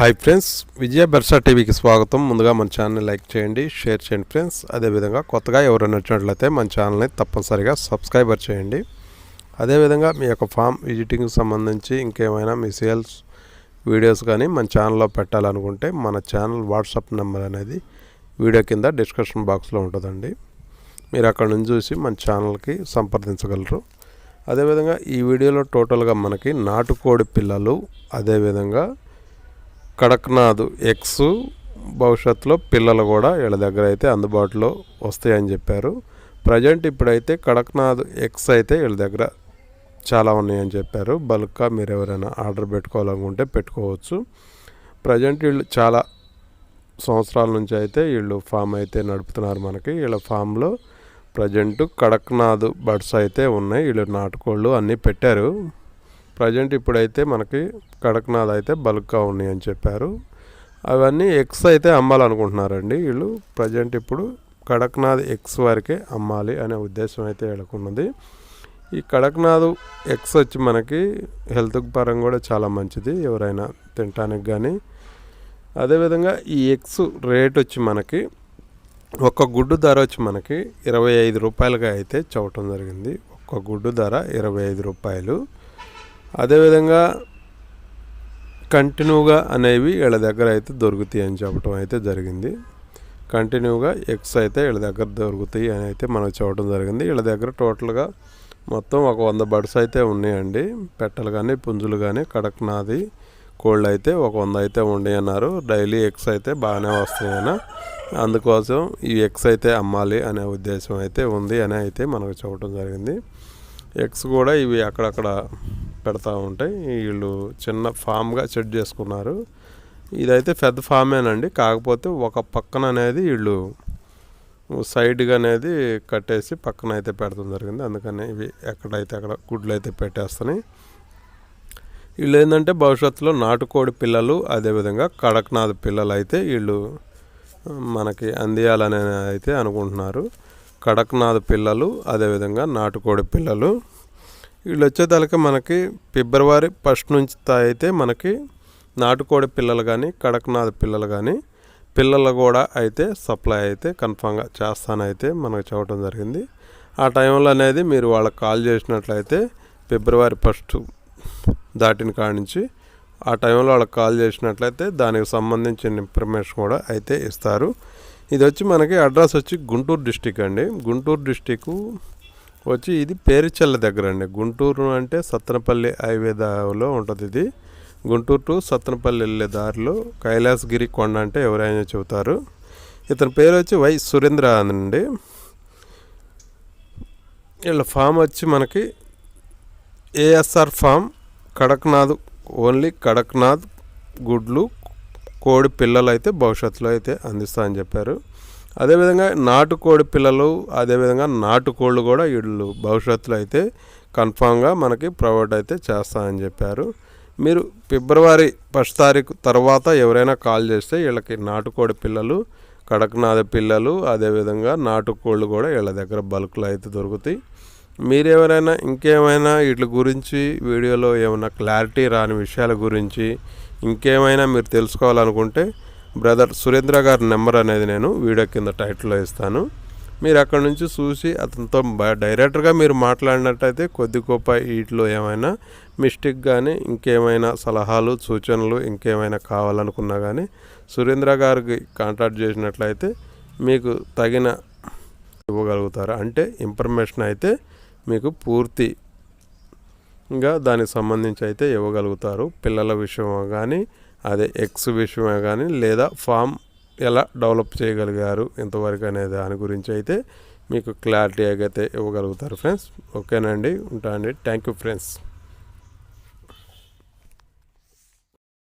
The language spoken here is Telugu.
హాయ్ ఫ్రెండ్స్ విజయ బెర్సా టీవీకి స్వాగతం. ముందుగా మన ఛానల్ని లైక్ చేయండి షేర్ చేయండి ఫ్రెండ్స్ అదేవిధంగా కొత్తగా ఎవరైనా వచ్చినట్లయితే మన ఛానల్ని తప్పనిసరిగా సబ్స్క్రైబర్ చేయండి. అదేవిధంగా మీ యొక్క ఫామ్ విజిటింగ్కి సంబంధించి ఇంకేమైనా మీ సేల్స్ వీడియోస్ కానీ మన ఛానల్లో పెట్టాలనుకుంటే మన ఛానల్ వాట్సాప్ నెంబర్ అనేది వీడియో కింద డిస్క్రిప్షన్ బాక్స్లో ఉంటుందండి. మీరు అక్కడ నుంచి చూసి మన ఛానల్కి సంప్రదించగలరు. అదేవిధంగా ఈ వీడియోలో టోటల్గా మనకి నాటుకోడి పిల్లలు అదేవిధంగా కడక్నాథ్ ఎగ్స్ భవిష్యత్తులో పిల్లలు కూడా వీళ్ళ దగ్గర అయితే అందుబాటులో వస్తాయని చెప్పారు. ప్రజెంట్ ఇప్పుడైతే కడక్నాథ్ ఎక్స్ అయితే వీళ్ళ దగ్గర చాలా ఉన్నాయని చెప్పారు. బల్క్గా మీరు ఎవరైనా ఆర్డర్ పెట్టుకోవాలనుకుంటే పెట్టుకోవచ్చు. ప్రజెంట్ వీళ్ళు చాలా సంవత్సరాల నుంచి అయితే వీళ్ళు ఫామ్ అయితే నడుపుతున్నారు మనకి. వీళ్ళ ఫామ్లో ప్రజెంట్ కడక్నాథ్ బర్డ్స్ అయితే ఉన్నాయి. వీళ్ళు నాటుకోళ్ళు అన్నీ పెట్టారు. ప్రజెంట్ ఇప్పుడైతే మనకి కడక్నాథ్ అయితే బల్క్గా ఉన్నాయి అని చెప్పారు. అవన్నీ ఎక్స్ అయితే అమ్మాలనుకుంటున్నారండి వీళ్ళు. ప్రజెంట్ ఇప్పుడు కడక్నాథ్ ఎక్స్ వరకే అమ్మాలి అనే ఉద్దేశం అయితే వీళ్ళకున్నది. ఈ కడక్నాథ్ ఎక్స్ వచ్చి మనకి హెల్త్ పరంగా కూడా చాలా మంచిది ఎవరైనా తినటానికి కానీ అదేవిధంగా ఈ ఎక్స్ రేట్ వచ్చి మనకి ఒక గుడ్డు ధర వచ్చి మనకి ఇరవై ఐదు రూపాయలుగా అయితే చవటం జరిగింది. ఒక్క గుడ్డు ధర ఇరవై ఐదు రూపాయలు. అదేవిధంగా కంటిన్యూగా అనేవి వీళ్ళ దగ్గర అయితే దొరుకుతాయి అని చెప్పడం అయితే జరిగింది. కంటిన్యూగా ఎగ్స్ అయితే వీళ్ళ దగ్గర దొరుకుతాయి అని అయితే మనకు చెప్పడం జరిగింది. వీళ్ళ దగ్గర టోటల్గా మొత్తం ఒక వంద బర్డ్స్ అయితే ఉన్నాయండి. పెట్టలు కానీ పుంజులు కానీ కడక్నాది కోళ్ళు అయితే ఒక వంద అయితే ఉండి అన్నారు డైలీ ఎగ్స్ అయితే బాగానే వస్తున్నాయన అందుకోసం ఈ ఎగ్స్ అయితే అమ్మాలి అనే ఉద్దేశం అయితే ఉంది అని అయితే మనకు చూడటం జరిగింది. ఎగ్స్ కూడా ఇవి అక్కడక్కడ పెడతా ఉంటాయి వీళ్ళు చిన్న ఫామ్గా సెట్ చేసుకున్నారు. ఇదైతే పెద్ద ఫామేనండి. కాకపోతే ఒక పక్కన అనేది వీళ్ళు సైడ్గా అనేది కట్టేసి పక్కన అయితే పెడతాం జరిగింది. అందుకని ఇవి ఎక్కడైతే అక్కడ గుడ్లు అయితే పెట్టేస్తున్నాయి. వీళ్ళు ఏంటంటే భవిష్యత్తులో నాటుకోడి పిల్లలు అదేవిధంగా కడక్నాథ్ పిల్లలు అయితే వీళ్ళు మనకి అందియాలని అయితే అనుకుంటున్నారు. కడక్నాథ్ పిల్లలు అదేవిధంగా నాటుకోడి పిల్లలు వీళ్ళు వచ్చేదాకా మనకి ఫిబ్రవరి ఫస్ట్ నుంచి అయితే మనకి నాటుకోడి పిల్లలు కానీ కడక్నాథ్ పిల్లలు కానీ పిల్లలు కూడా అయితే సప్లై అయితే కన్ఫామ్గా చేస్తానైతే మనకు చెప్పడం జరిగింది. ఆ టైంలో అనేది మీరు వాళ్ళకి కాల్ చేసినట్లయితే ఫిబ్రవరి ఫస్ట్ దాటిన కాడ నుంచి ఆ టైంలో వాళ్ళకి కాల్ చేసినట్లయితే దానికి సంబంధించిన ఇన్ఫర్మేషన్ కూడా అయితే ఇస్తారు. ఇది వచ్చి మనకి అడ్రస్ వచ్చి గుంటూరు డిస్టిక్ అండి. గుంటూరు డిస్టిక్ వచ్చి ఇది పేరుచెల్ల దగ్గర అండి. గుంటూరు అంటే సత్తనపల్లి హైవేలో ఉంటుంది ఇది. గుంటూరు టు సత్తనపల్లి వెళ్ళే దారిలో కైలాసగిరి కొండ అంటే ఎవరైనా చెబుతారు. ఇతని పేరు వచ్చి వై సురేంద్ర అండి. వీళ్ళ ఫామ్ వచ్చి మనకి ASR farm Kadaknath only Kadaknath గుడ్లు కోడి పిల్లలు అయితే భవిష్యత్తులో అయితే అందిస్తా అని చెప్పారు. అదేవిధంగా నాటుకోడి పిల్లలు అదేవిధంగా నాటుకోళ్ళు కూడా వీళ్ళు భవిష్యత్తులో అయితే కన్ఫామ్గా మనకి ప్రొవైడ్ అయితే చేస్తామని చెప్పారు. మీరు ఫిబ్రవరి ఫస్ట్ తారీఖు తర్వాత ఎవరైనా కాల్ చేస్తే వీళ్ళకి నాటుకోడి పిల్లలు కడక్నాథ పిల్లలు అదేవిధంగా నాటుకోళ్ళు కూడా వీళ్ళ దగ్గర బల్క్లో అయితే దొరుకుతాయి. మీరు ఎవరైనా ఇంకేమైనా వీటి గురించి వీడియోలో ఏమైనా క్లారిటీ రాని విషయాల గురించి ఇంకేమైనా మీరు తెలుసుకోవాలనుకుంటే బ్రదర్ సురేంద్ర గారి నెంబర్ అనేది నేను వీడియో కింద టైటిల్లో ఇస్తాను. మీరు అక్కడ నుంచి చూసి అతనితో డైరెక్ట్గా మీరు మాట్లాడినట్టయితే కొద్ది గొప్ప వీటిలో ఏమైనా మిస్టేక్ కానీ ఇంకేమైనా సలహాలు సూచనలు ఇంకేమైనా కావాలనుకున్నా కానీ సురేంద్ర గారికి కాంటాక్ట్ చేసినట్లయితే మీకు తగిన ఇవ్వగలుగుతారు. అంటే ఇన్ఫర్మేషన్ అయితే మీకు పూర్తి ఇంకా దానికి సంబంధించి అయితే ఇవ్వగలుగుతారు. పిల్లల విషయం కానీ అదే ఎక్స్ విషయమే కానీ లేదా ఫామ్ ఎలా డెవలప్ చేయగలిగారు ఇంతవరకు అనే దాని గురించి అయితే మీకు క్లారిటీ అయితే ఇవ్వగలుగుతారు ఫ్రెండ్స్. ఓకేనండి ఉంటా అండి థ్యాంక్ యూ ఫ్రెండ్స్.